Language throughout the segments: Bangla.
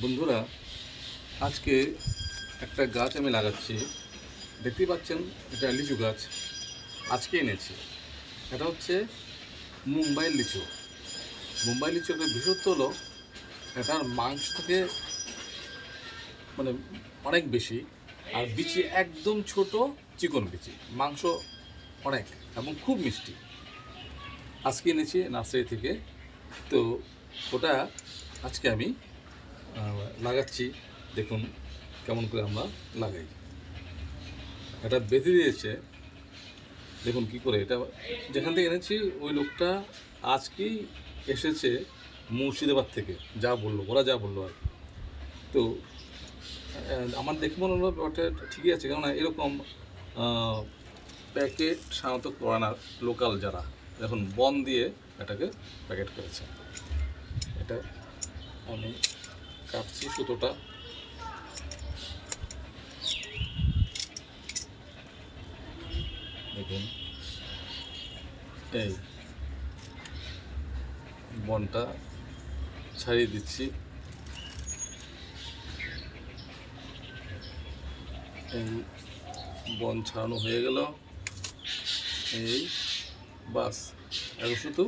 বন্ধুরা, আজকে একটা গাছ আমি লাগাচ্ছি। দেখতেই পাচ্ছেন, এটা লিচু গাছ। আজকে এনেছি। এটা হচ্ছে মুম্বাই লিচু। মুম্বাই লিচু একটা বিশেষত্ব হলো, এটার মাংস থেকে মানে অনেক বেশি, আর বিচি একদম ছোট চিকন বিচি। মাংস অনেক এবং খুব মিষ্টি। আজকে এনেছি নার্সারি থেকে। তো ওটা আজকে আমি লাগাচ্ছি। দেখুন কেমন করে আমরা লাগাই। এটা বেঁধে দিয়েছে। দেখুন কি করে এটা যেখান থেকে এনেছি, ওই লোকটা আজকেই এসেছে মুর্শিদাবাদ থেকে। যা বলল, ওরা যা বলল আর। তো আমার দেখে মনে হলো ব্যাপারটা ঠিকই আছে। কেননা এরকম প্যাকেট সাধারণত করে না লোকাল যারা, এখন বন দিয়ে এটাকে প্যাকেট করেছে। এটা আমি কাটছি সুতোটা। দেখুন। এই বনটা ছাড়িয়ে দিচ্ছি। এই বন ছাড়ানো হয়ে গেল। এই বাস এখন শুধু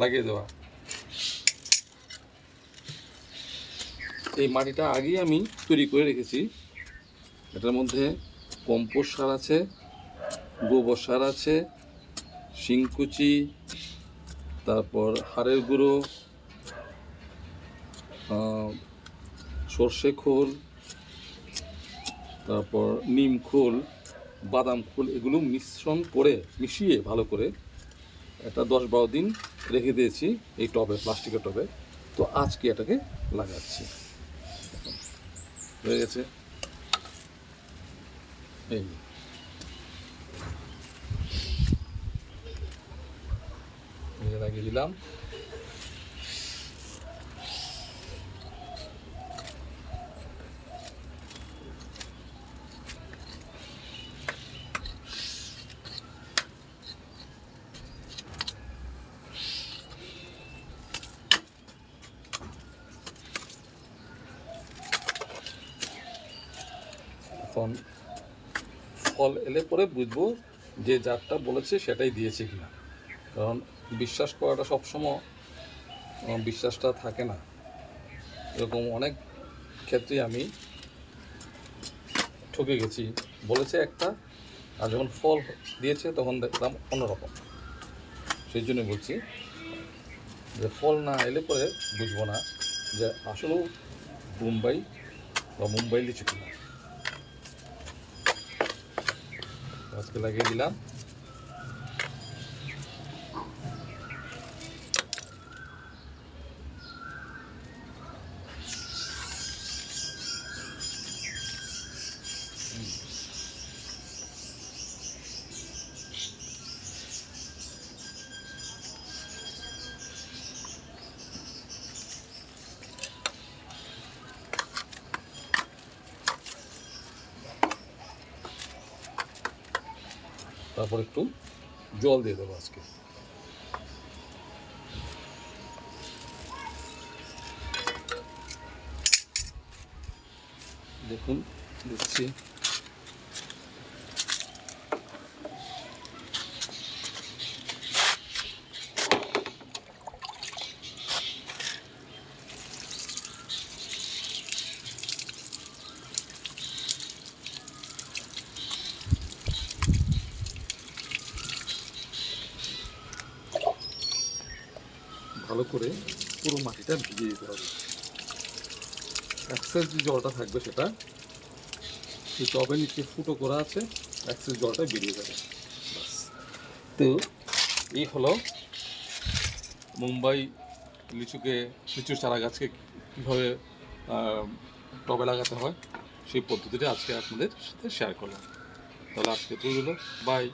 লাগিয়ে দেওয়া। এই মাটিটা আগেই আমি তৈরি করে রেখেছি। এটার মধ্যে কম্পোস্ট সার আছে, গোবর সার আছে, শিংকুচি, তারপর হাড়ের গুঁড়ো সর্ষে খোল, তারপর নিম খোল, বাদাম খোল, এগুলো মিশ্রণ করে, মিশিয়ে ভালো করে এটা দশ বারো দিন রেখে দিয়েছি এই টবে, প্লাস্টিকের টবে। তো আজকে এটাকে লাগাচ্ছি। হয়ে গেছে। এই লাগিয়ে দিলাম। এখন ফল এলে পরে বুঝব যে যারটা বলেছে সেটাই দিয়েছে কিনা। কারণ বিশ্বাস করাটা সবসময় বিশ্বাসটা থাকে না। এরকম অনেক ক্ষেত্রে আমি ঠকে গেছি। বলেছে একটা, আর যখন ফল দিয়েছে তখন দেখলাম অন্যরকম। সেই জন্য বলছি যে ফল না এলে পরে বুঝব না যে আসলেও মুম্বাই বা মুম্বাই লিচু কিনা। আজকে লাগিয়ে দিলাম। তারপর একটু জল দিয়ে দেবো আজকে। দেখুন দিচ্ছি। ভালো করে পুরো মাটিটা ভিজিয়ে দিতে হবে। অ্যাক্সেস যে জলটা থাকবে সেটা সেই টবের নিচে ফুটো করা আছে অ্যাক্সেস জলটা বেরিয়ে যাবে। তো এই হলো মুম্বাই লিচুকে লিচুর চারা গাছকে কীভাবে টবে লাগাতে হয় সেই পদ্ধতিটা আজকে আপনাদের সাথে শেয়ার করলাম। তাহলে আজকে তুই বাই